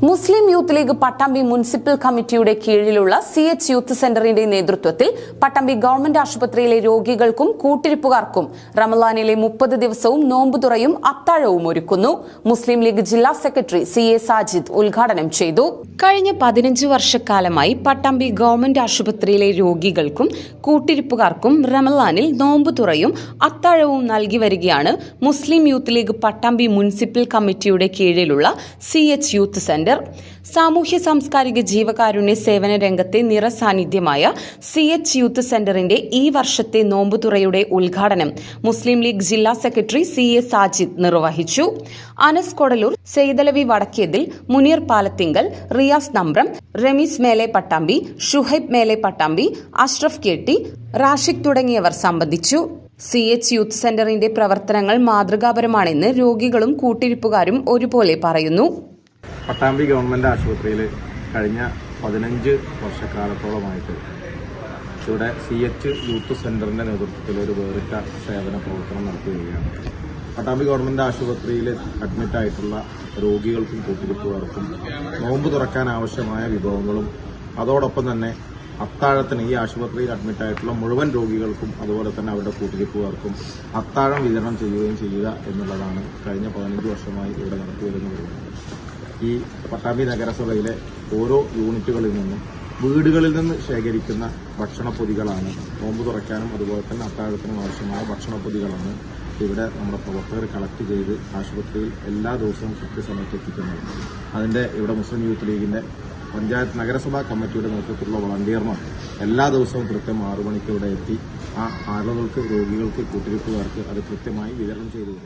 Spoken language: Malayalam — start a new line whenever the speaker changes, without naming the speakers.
Muslim Youth League Pattambi municipal കമ്മിറ്റിയുടെ കീഴിലുള്ള സി എച്ച് യൂത്ത് സെന്ററിന്റെ നേതൃത്വത്തിൽ പട്ടാമ്പി ഗവൺമെന്റ് ആശുപത്രിയിലെ രോഗികൾക്കും കൂട്ടിരിപ്പുകാർക്കും റമലാനിലെ മുപ്പത് ദിവസവും നോമ്പുതുറയും അത്താഴവും ഒരുക്കുന്നു. മുസ്ലിം ലീഗ് ജില്ലാ സെക്രട്ടറി സി എ സാജിദ് ഉദ്ഘാടനം ചെയ്തു. കഴിഞ്ഞ പതിനഞ്ച് വർഷക്കാലമായി പട്ടാമ്പി ഗവൺമെന്റ് ആശുപത്രിയിലെ രോഗികൾക്കും കൂട്ടിരിപ്പുകാർക്കും റമലാനിൽ നോമ്പുതുറയും അത്താഴവും നൽകി വരികയാണ് Muslim Youth League Pattambi municipal കമ്മിറ്റിയുടെ കീഴിലുള്ള സി എച്ച് യൂത്ത് സെന്റർ സാമൂഹ്യ സാംസ്കാരിക ജീവകാരുണ്യ സേവന രംഗത്തെ നിറസാന്നിധ്യമായ സി എച്ച് യൂത്ത് സെന്ററിന്റെ ഈ വർഷത്തെ നോമ്പുതുറയുടെ ഉദ്ഘാടനം മുസ്ലിം ലീഗ് ജില്ലാ സെക്രട്ടറി സി എ സാജിദ് നിർവഹിച്ചു. അനസ് കൊടലൂർ സെയ്തലവി വടക്കേതിൽ മുനീർ പാലത്തിങ്കൽ റിയാസ് നമ്പ്രം റമീസ് മേലെ പട്ടാമ്പി ഷുഹൈബ് മേലെ പട്ടാമ്പി അഷ്റഫ് കേട്ടി റാഷിഖ് തുടങ്ങിയവർ സംബന്ധിച്ചു. സി എച്ച് യൂത്ത് സെന്ററിന്റെ പ്രവർത്തനങ്ങൾ മാതൃകാപരമാണെന്ന് രോഗികളും കൂട്ടിരിപ്പുകാരും ഒരുപോലെ പറയുന്നു.
പട്ടാമ്പി ഗവൺമെന്റ് ആശുപത്രിയിൽ കഴിഞ്ഞ പതിനഞ്ച് വർഷക്കാലത്തോളമായിട്ട് ഇവിടെ സി എച്ച് യൂത്ത് സെന്ററിന്റെ നേതൃത്വത്തിൽ ഒരു വേറിട്ട സേവന പ്രവർത്തനം നടത്തുകയാണ്. പട്ടാമ്പി ഗവൺമെന്റ് ആശുപത്രിയിൽ അഡ്മിറ്റായിട്ടുള്ള രോഗികൾക്കും കൂട്ടിരിപ്പുകാർക്കും നോമ്പ് തുറക്കാൻ ആവശ്യമായ വിഭവങ്ങളും അതോടൊപ്പം തന്നെ അത്താഴത്തിന് ഈ ആശുപത്രിയിൽ അഡ്മിറ്റായിട്ടുള്ള മുഴുവൻ രോഗികൾക്കും അതുപോലെ തന്നെ അവരുടെ കൂട്ടിരിപ്പുകാർക്കും അത്താഴം വിതരണം ചെയ്യുകയും ചെയ്യുക എന്നുള്ളതാണ് കഴിഞ്ഞ പതിനഞ്ച് വർഷമായി ഇവിടെ നടത്തി വരുന്ന പരിപാടി. ഈ പട്ടാമ്പി നഗരസഭയിലെ ഓരോ യൂണിറ്റുകളിൽ നിന്നും വീടുകളിൽ നിന്ന് ശേഖരിക്കുന്ന ഭക്ഷണപ്പൊതികളാണ്. നോമ്പ് തുറക്കാനും അതുപോലെ തന്നെ അത്താഴത്തിനും ആവശ്യമായ ഭക്ഷണപ്പൊതികളാണ് ഇവിടെ നമ്മുടെ പ്രവർത്തകർ കളക്ട് ചെയ്ത് ആശുപത്രിയിൽ എല്ലാ ദിവസവും കൃത്യസമയത്ത് എത്തിക്കുന്നത്. അതിന്റെ ഇവിടെ മുസ്ലിം യൂത്ത് ലീഗിന്റെ പഞ്ചായത്ത് നഗരസഭാ കമ്മിറ്റിയുടെ നേതൃത്വത്തിലുള്ള വളണ്ടിയർമാർ എല്ലാ ദിവസവും കൃത്യം ആറു മണിക്ക് ഇവിടെ എത്തി. ആ ആളുകൾക്ക് രോഗികൾക്ക് കൂട്ടിരിപ്പുകാർക്ക് അത് കൃത്യമായി വിതരണം ചെയ്തു